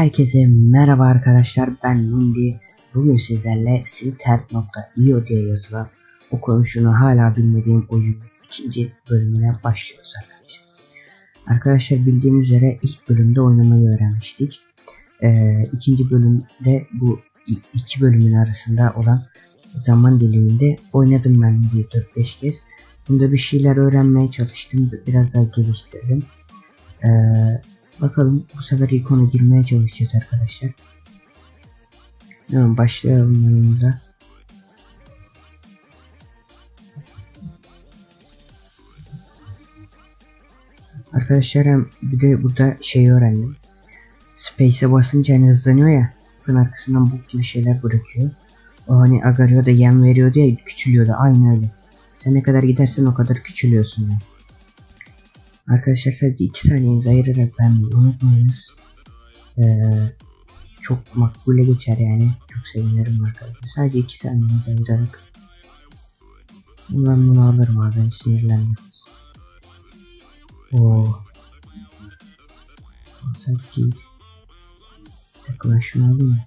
Herkese merhaba arkadaşlar ben Mundi. Bugün sizlerle silter.io diye yazılan okunuşunu hala bilmediğim oyun ikinci bölümüne başlıyoruz arkadaşlar. Arkadaşlar bildiğiniz üzere ilk bölümde oynamayı öğrenmiştik. Ee, ikinci bölümde bu iki bölümün arasında olan zaman diliminde oynadım ben bir 4-5 kez. Bunda bir şeyler öğrenmeye çalıştım. Biraz daha geliştirdim. Ee, Bakalım bu sefer ilk ona girmeye çalışacağız arkadaşlar. Tamam başlayalım oyunumuza. Arkadaşlar hem bir de burada şey öğrendim. Space'e basınca hani hızlanıyor ya. Bunun arkasından buk gibi şeyler bırakıyor. O hani agarıyor da yem veriyordu ya küçülüyordu. Aynı öyle. Sen ne kadar gidersen o kadar küçülüyorsun yani. Arkadaşlar sadece 2 saniyenizi ayırarak beğenmeyi unutmayınız. Ee, çok makbule geçer yani. Çok sevinirim arkadaşlar. Sadece 2 saniyenizi ayırarak. Ben bunu alırım abi ben sinirlenmez. Oo. Sadece değil. Bir dakika ben şunu alayım?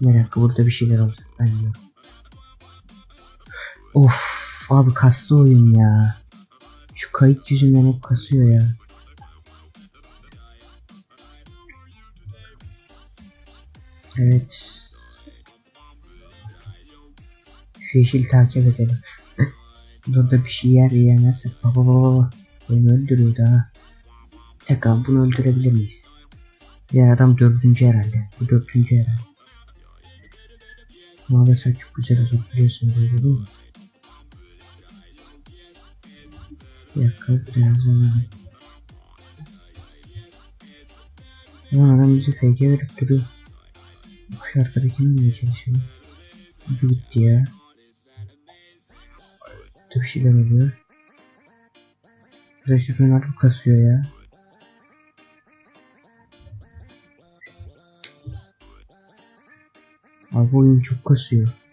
Bir dakika burada bir şeyler olacak ben diyorum. Of abi kaslı oyun ya. Şu kayıt yüzünden hep kasıyor ya. Evet. Şu yeşil takip edelim. Burada bir şey yer yemezsek baba baba baba. Beni öldürüyor daha. Bir dakika bunu öldürebilir miyiz? Diğer adam dördüncü herhalde. Bu dördüncü herhalde. Olursa çok güzel olur biliyorsunuz öyle değil mi? Bir dakika biraz sonra. Ulan adam bizi fake verip duruyor. Şu arkadakini mi çalışıyor? Bu gitti ya. Burada bir şeyler oluyor. Şu Ronaldo kasıyor ya. Abi oyun çok kasıyor.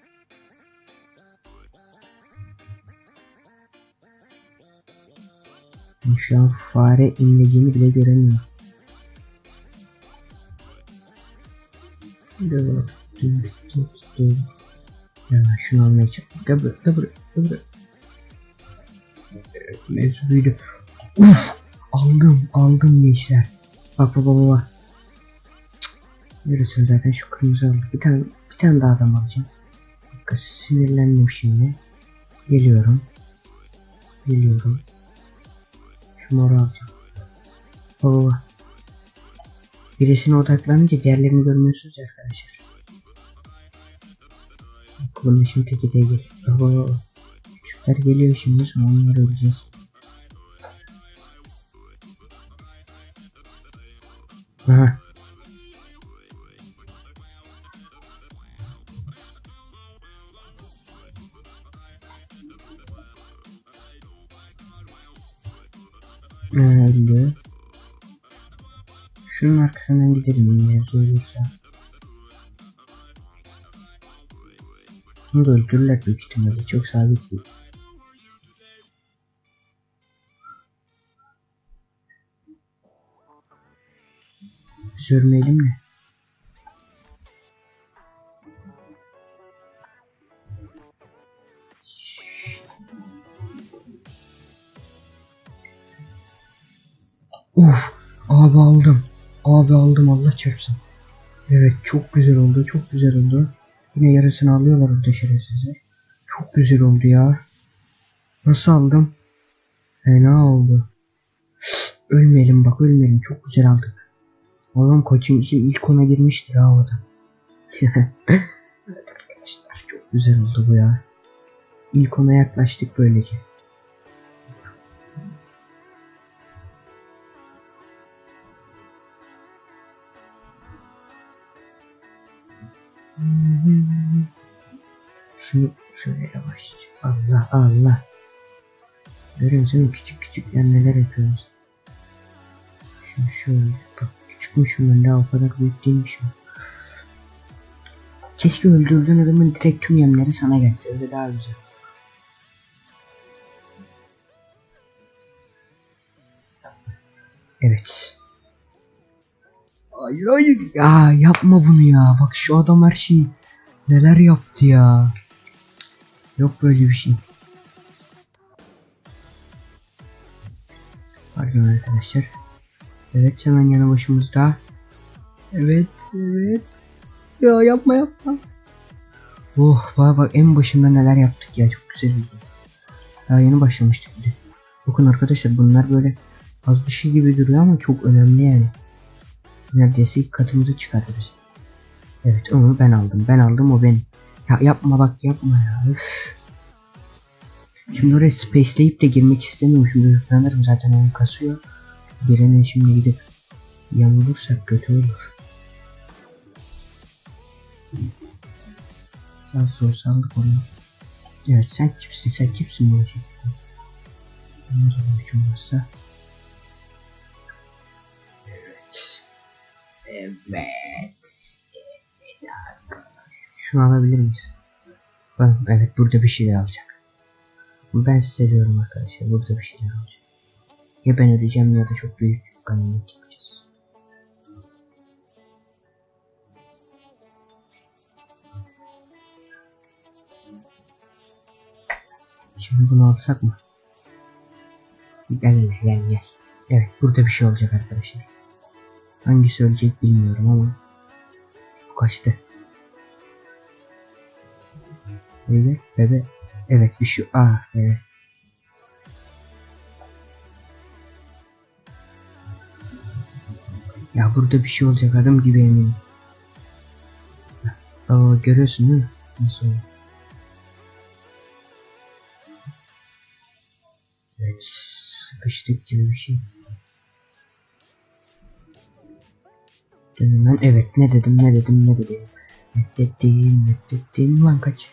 Şu an fare inlediğini bile göremiyorum. Dur, dur, dur, dur. Ya şunu almaya çalışıyorum. Gel buraya, gel buraya, gel buraya. Mevzu buydu. Uf! Aldım, aldım gençler. Bak bak bak. Görüyorsun zaten şu kırmızı aldım. Bir tane, bir tane daha adam alacağım. Dakika, sinirlendim şimdi. Geliyorum. Geliyorum. Moru alacağım. Baba baba. Birisine odaklanınca diğerlerini görmüyorsunuz arkadaşlar. Bak şimdi teki gel. Baba baba. Küçükler geliyor şimdi sonra onları öleceğiz. Öldü. Şunun arkasından gidelim mevzu olursa. Bunu da öldürürler büyük ihtimalle. Çok sabit değil. Sürmeyelim de. Uf, abi aldım. Abi aldım Allah çarpsın. Evet çok güzel oldu, çok güzel oldu. Yine yarısını alıyorlar orada şerefsizler. Çok güzel oldu ya. Nasıl aldım? Fena oldu. Ölmeyelim bak ölmeyelim. Çok güzel aldık. Oğlum kaçıncı ilk ona girmiştir ha o adam. evet arkadaşlar çok güzel oldu bu ya. İlk ona yaklaştık böylece. Şunu şöyle yavaşça. Allah Allah. Görüyor musun küçük küçük yani neler yapıyoruz. Şunu şöyle bak küçükmüşüm ben daha o kadar büyük değilmişim. Keşke öldürdüğün adamın direkt tüm yemleri sana gelse öyle daha güzel. Evet. Hayır hayır. Ya yapma bunu ya. Bak şu adam her şeyi neler yaptı ya. Yok böyle bir şey. Pardon arkadaşlar. Evet hemen yanı başımızda. Evet evet. Ya yapma yapma. Oh bak bak en başında neler yaptık ya çok güzel oldu. Daha yeni başlamıştık bir de. Bakın arkadaşlar bunlar böyle az bir şey gibi duruyor ama çok önemli yani. Neredeyse ilk katımızı çıkardı bize. Evet onu ben aldım. Ben aldım o benim. Ya yapma bak yapma ya. Üf. Şimdi oraya spaceleyip de girmek istemiyorum. Şimdi hızlanırım zaten oyun kasıyor. Birine şimdi gidip yanılırsak kötü olur. Az zor saldık onu. Evet sen kimsin sen kimsin bu işin? O zaman hiç olmazsa. Evet. Evet. Evet. Şunu alabilir miyiz? Evet burada bir şeyler alacak. Ben size diyorum arkadaşlar burada bir şeyler olacak. Ya ben ödeyeceğim ya da çok büyük ganimet yapacağız. Şimdi bunu alsak mı? Gel gel gel. Evet burada bir şey olacak arkadaşlar. Hangisi ölecek bilmiyorum ama bu kaçtı. Öyle bebe. Evet şu ah be. Ya burada bir şey olacak adım gibi eminim. Baba görüyorsun değil mi? Nasıl? Evet sıkıştık gibi bir şey. Hemen evet ne dedim ne dedim ne dedim. Ne dedim ne dedim lan kaç.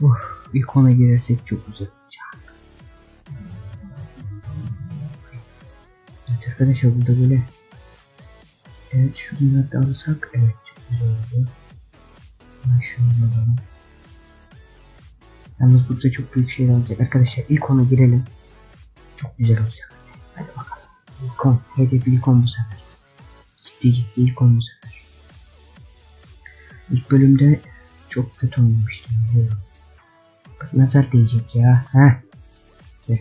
Uh, ilk ona girersek çok güzel olacak. Evet arkadaşlar burada böyle Evet şunları da alsak evet çok güzel oldu. Ben şunu alalım. Yalnız burada çok büyük şeyler olacak arkadaşlar ilk ona girelim. Çok güzel olacak. Hadi bakalım. İlk on. Hedef ilk on bu sefer. Gitti gitti ilk on bu sefer. İlk bölümde çok kötü olmuştu biliyorum. Bak nazar değecek ya. Heh. Gel.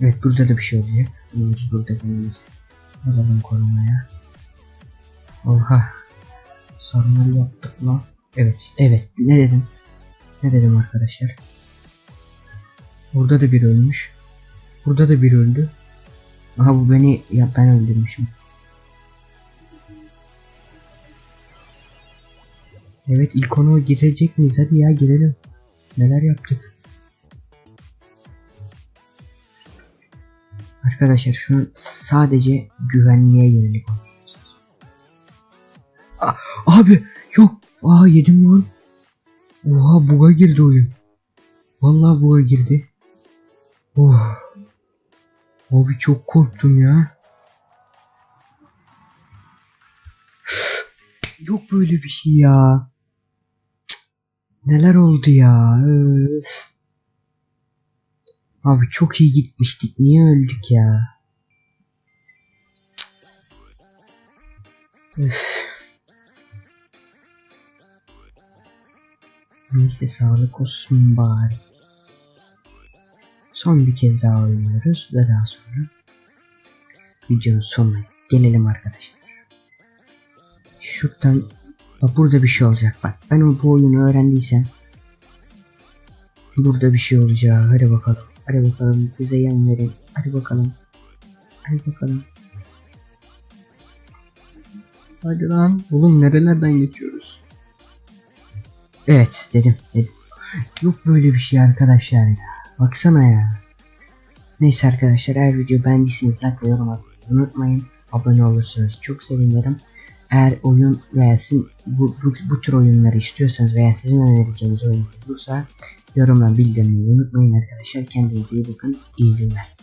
Evet burada da bir şey olacak. Biz burada kendimizi alalım korumaya. Oha. Sarmalı yaptık lan. Evet, evet. Ne dedim? Ne dedim arkadaşlar? Burada da bir ölmüş. Burada da bir öldü. Aha bu beni ya ben öldürmüşüm. Evet ilk onu girecek miyiz? Hadi ya girelim. Neler yaptık? Arkadaşlar şu an sadece güvenliğe yönelik oynuyoruz. A- Abi yok. Aa yedim lan. Oha buga girdi oyun. Vallahi buga girdi. Oh. Abi çok korktum ya. Yok böyle bir şey ya. Neler oldu ya? Öf. Abi çok iyi gitmiştik. Niye öldük ya? Öf. Neyse sağlık olsun bari. Son bir kez daha oynuyoruz ve daha sonra videonun sonuna gelelim arkadaşlar. Şuradan bak burada bir şey olacak bak. Ben o bu oyunu öğrendiysem burada bir şey olacak. Hadi bakalım. Hadi bakalım bize yan verin. Hadi bakalım. Hadi bakalım. Hadi lan. Oğlum nerelerden geçiyoruz? Evet dedim dedim. Yok böyle bir şey arkadaşlar ya. Baksana ya. Neyse arkadaşlar eğer video beğendiyseniz like ve yorum unutmayın. Abone olursanız çok sevinirim. Eğer oyun veya sizin bu, bu, bu tür oyunları istiyorsanız veya sizin önereceğiniz oyun olursa yorumla bildirmeyi unutmayın arkadaşlar. Kendinize iyi bakın. İyi günler.